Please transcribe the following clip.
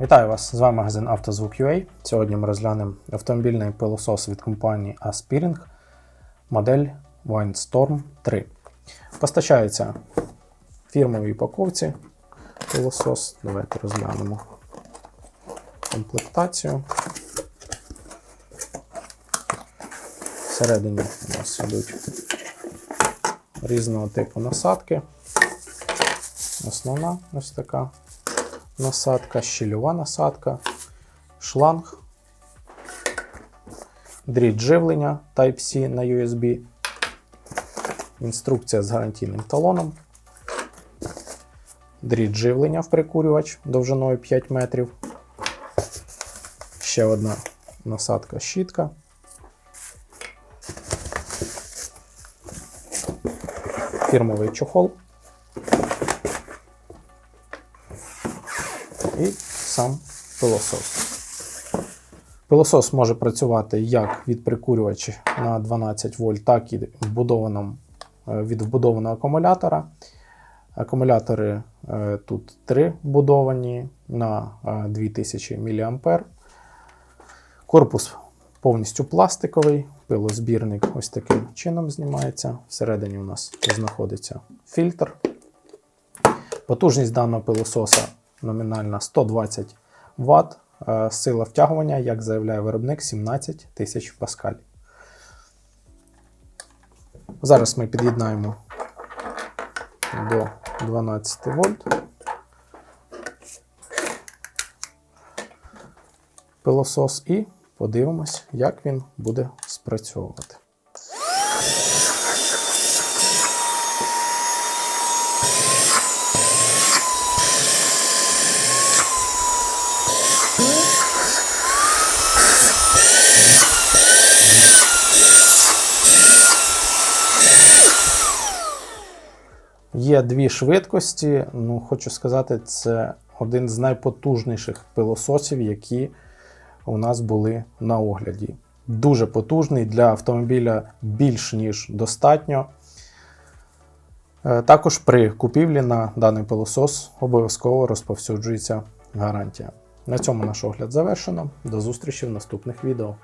Вітаю вас! З вами магазин «Автозвук.UA». Сьогодні ми розглянемо автомобільний пилосос від компанії Aspiring, модель Windstorm 3. Постачається в фірмовій упаковці пилосос. Давайте розглянемо комплектацію. Всередині у нас йдуть різного типу насадки. Основна ось така насадка, щільова насадка, шланг, дріт живлення Type-C на USB, інструкція з гарантійним талоном, дріт живлення в прикурювач довжиною 5 метрів, ще одна насадка щітка. Фірмовий чохол. І сам пилосос. Пилосос може працювати як від прикурювача на 12 вольт, так і е, від вбудованого акумулятора. Акумулятори е, тут три вбудовані на е, 2000 мА. Корпус повністю пластиковий, пилозбірник ось таким чином знімається. Всередині у нас знаходиться фільтр. Потужність даного пилососа номінальна 120 Вт. Е, Сила втягування, як заявляє виробник, 17 тисяч паскаль. Зараз ми під'єднаємо до 12 вольт. Пилосос і подивимось, як він буде спрацьовувати. Є дві швидкості. Ну, хочу сказати, це один з найпотужніших пилососів, які у нас були на огляді. Дуже потужний для автомобіля більш ніж достатньо. Е, Також при купівлі на даний пилосос обов'язково розповсюджується гарантія. На цьому наш огляд завершено. До зустрічі в наступних відео.